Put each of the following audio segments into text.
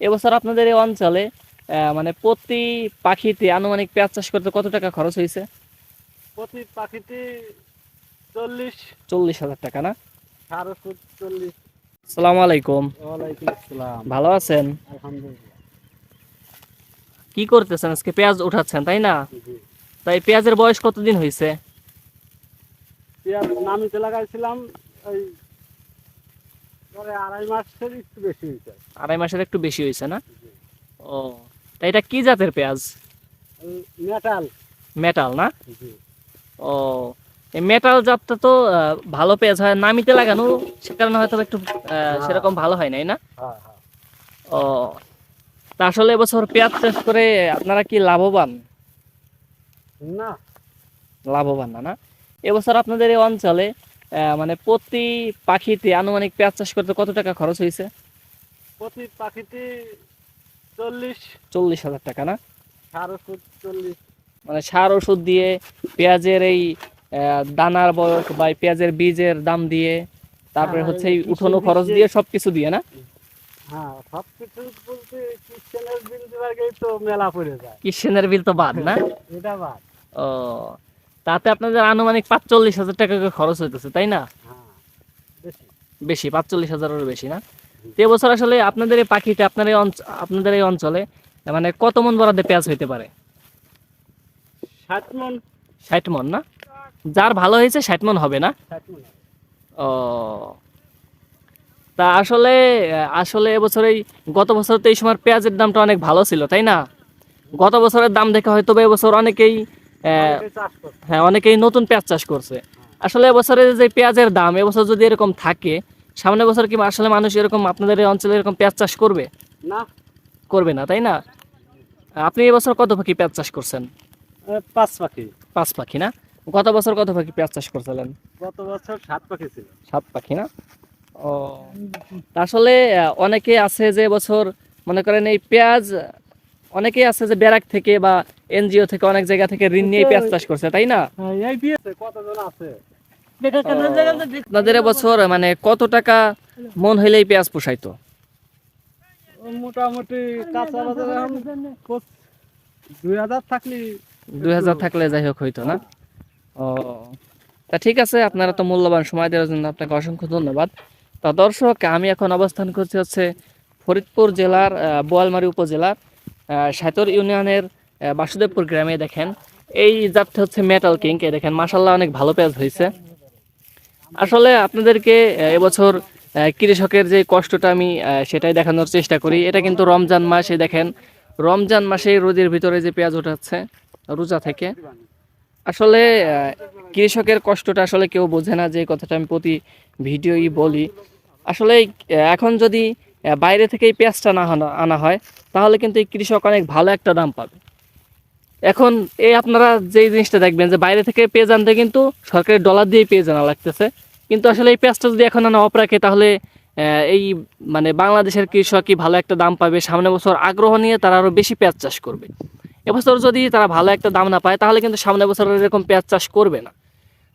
এবছর আপনাদের এই অঞ্চলে মানে প্রতি পাখিতে আনুমানিক পেঁয়াজ চাষ করতে কত টাকা খরচ হয়েছে প্রতি পাখিতে চল্লিশ। চল্লিশ হাজার টাকা না? চল্লিশ। সালাম আলাইকুম। আসসালাম। ভালো আছেন? আলহামদুলিল্লাহ। কি করতেছেন? আজকে পেঁয়াজ উঠাচ্ছেন তাই না? তাই পেঁয়াজের বয়স কতদিন হয়েছে পেঁয়াজ নামিতে লাগাইছিলাম ওই আড়াই মাসের একটু বেশি হয়েছে। আড়াই মাসের একটু বেশি হয়েছে না? ও তাই এটা কি জাতের পেঁয়াজ? মেটাল। মেটাল না? ও মেটাল জাতটা তো ভালো পেঁয়াজ হয় নামিতে লাগানো সে কারণে হয়তো একটু সেরকম ভালো হয় নাই না? হ্যাঁ হ্যাঁ। ও তা আসলে এবছর পেঁয়াজ চাষ করে আপনারা কি লাভবান? না। লাভবান না না? এবছর আপনাদের এই অঞ্চলে মানে প্রতি পাখিতে আনুমানিক পেঁয়াজ চাষ করতে কত টাকা খরচ হয়েছে? প্রতি পাখিতে চল্লিশ। চল্লিশ হাজার টাকা না? সাড়ে চল্লিশ। মানে সার ওষুধ দিয়ে পেঁয়াজের এই দানার বয়স বা পেঁয়াজের বীজের দাম দিয়ে তারপরে হ্যাঁ, হচ্ছে এই উঠানো খরচ দিয়ে সবকিছু দিয়ে না? হ্যাঁ সব কিছু বলতে ক্রিশ্চানের বিল দেওয়ার তো মেলা পড়ে যায়। কিষেনের বিল তো বাদ না? এটা বাদ। ও তাতে আপনাদের আনুমানিক পাঁচচল্লিশ হাজার টাকা খরচ হইতেছে তাই না? হ্যাঁ বেশি। পাঁচচল্লিশ হাজারেরও বেশি না? তো এবছর আসলে আপনাদের এই পাখিটা আপনার এই আপনাদের এই অঞ্চলে মানে কত মন বরাদ্দে পেঁয়াজ হইতে পারে? ষাট মন। ষাট মন না? যার ভালো হয়েছে ষাট মন হবে না? ও। তা আসলে আসলে এবছর এই গত বছর তো এই সময় পেঁয়াজের দামটা অনেক ভালো ছিল তাই না? গত বছরের দাম দেখে হয়তো এবছর অনেকেই করছে। হ্যাঁ অনেকেই নতুন পেঁয়াজ চাষ করছে। আসলে এবছরে যে পেঁয়াজের দাম এবছর যদি এরকম থাকে সামনে বছর কি আসলে মানুষ এরকম আপনাদের অঞ্চলে এরকম পেঁয়াজ চাষ করবে? না। করবে না তাই না? আপনি এবছর কত পাখি পেঁয়াজ চাষ করছেন? পাঁচ পাখি। পাঁচ পাখি না? গত বছর কত পাখি পেঁয়াজ চাষ করছিলেন? গত বছর সাত পাখি ছিল। সাত পাখি না? ও আসলে অনেকে আছে যে বছর মনে করেন এই পেঁয়াজ অনেকেই আছে যে ব্যারাক থেকে বা এনজিও থেকে অনেক জায়গা থেকে ঋণ নিয়ে পেঁয়াজ চাষ করছে তাই না? আছে? আপনাদের বছর মানে কত টাকা মন হইলেই পেঁয়াজ পোষাইতো? মোটামুটি কাঁচা বাজারে দুই হাজার থাকলে দুই হাজার থাকলে যাই হোক হইতো না? ও তা ঠিক আছে আপনারা তো মূল্যবান সময় দেওয়ার জন্য আপনাকে অসংখ্য ধন্যবাদ। তা দর্শক আমি এখন অবস্থান করছি হচ্ছে ফরিদপুর জেলার বোয়ালমারী উপজেলার। সাতর ইউনিয়নের বাসুদেবপুর গ্রামে দেখেন, এই জাতটা হচ্ছে মেটাল কিং এই দেখেন মাসাল্লাহ অনেক ভালো পেঁয়াজ হয়েছে। আসলে আপনাদেরকে এবছর কৃষকের যে কষ্টটা আমি সেটাই দেখানোর চেষ্টা করি, এটা কিন্তু রমজান মাসে দেখেন, রমজান মাসে রোদের ভিতরে যে পেঁয়াজ ওঠাচ্ছে রোজা থেকে, আসলে কৃষকের কষ্টটা আসলে কেউ বোঝে না, যে কথাটা আমি প্রতি ভিডিওই বলি। আসলে এখন যদি বাইরে থেকে এই পেঁয়াজটা না আনা হয় তাহলে কিন্তু এই কৃষক অনেক ভালো একটা দাম পাবে। এখন এই আপনারা যে জিনিসটা দেখবেন যে বাইরে থেকে পেঁয়াজ আনতে কিন্তু সরকারি ডলার দিয়ে পেঁয়াজ আনা লাগতেছে। কিন্তু আসলে এই পেঁয়াজটা যদি এখন আনা অফ রাখে তাহলে এই মানে বাংলাদেশের কৃষকই ভালো একটা দাম পাবে। সামনে বছর আগ্রহ নিয়ে তারা আরও বেশি পেঁয়াজ চাষ করবে। এবছর যদি তারা ভালো একটা দাম না পায় তাহলে কিন্তু সামনে বছর এরকম পেঁয়াজ চাষ করবে না।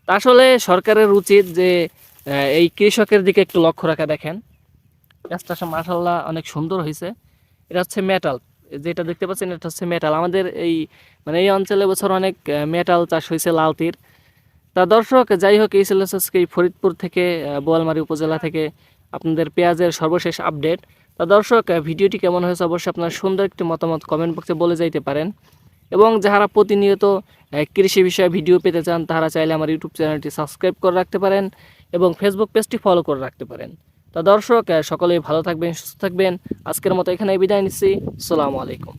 তা আসলে সরকারের উচিত যে এই কৃষকের দিকে একটু লক্ষ্য রাখা দেখেন। পেঁয়াজটা মাসাল্লাহ অনেক সুন্দর হয়েছে এটা হচ্ছে মেটাল যেটা দেখতে পাচ্ছেন, এটা হচ্ছে মেটাল আমাদের এই মানে এই অঞ্চলে বছর অনেক মেটাল চাষ হয়েছে লালতির। তা দর্শক, যাই হোক, এই ছিল আজকে ফরিদপুর থেকে বোয়ালমারী উপজেলা থেকে আপনাদের পেঁয়াজের সর্বশেষ আপডেট তা দর্শক ভিডিওটি কেমন হয়েছে অবশ্যই আপনার সুন্দর একটি মতামত কমেন্ট বক্সে বলে যাইতে পারেন। এবং যারা প্রতিনিয়ত কৃষি বিষয়ে ভিডিও পেতে চান তারা চাইলে আমার ইউটিউব চ্যানেলটি সাবস্ক্রাইব করে রাখতে পারেন এবং ফেসবুক পেজটি ফলো করে রাখতে পারেন। তা দর্শক সকলেই ভালো থাকবেন সুস্থ থাকবেন। আজকের মতো এখানে বিদায় নিচ্ছি। সালামু আলাইকুম।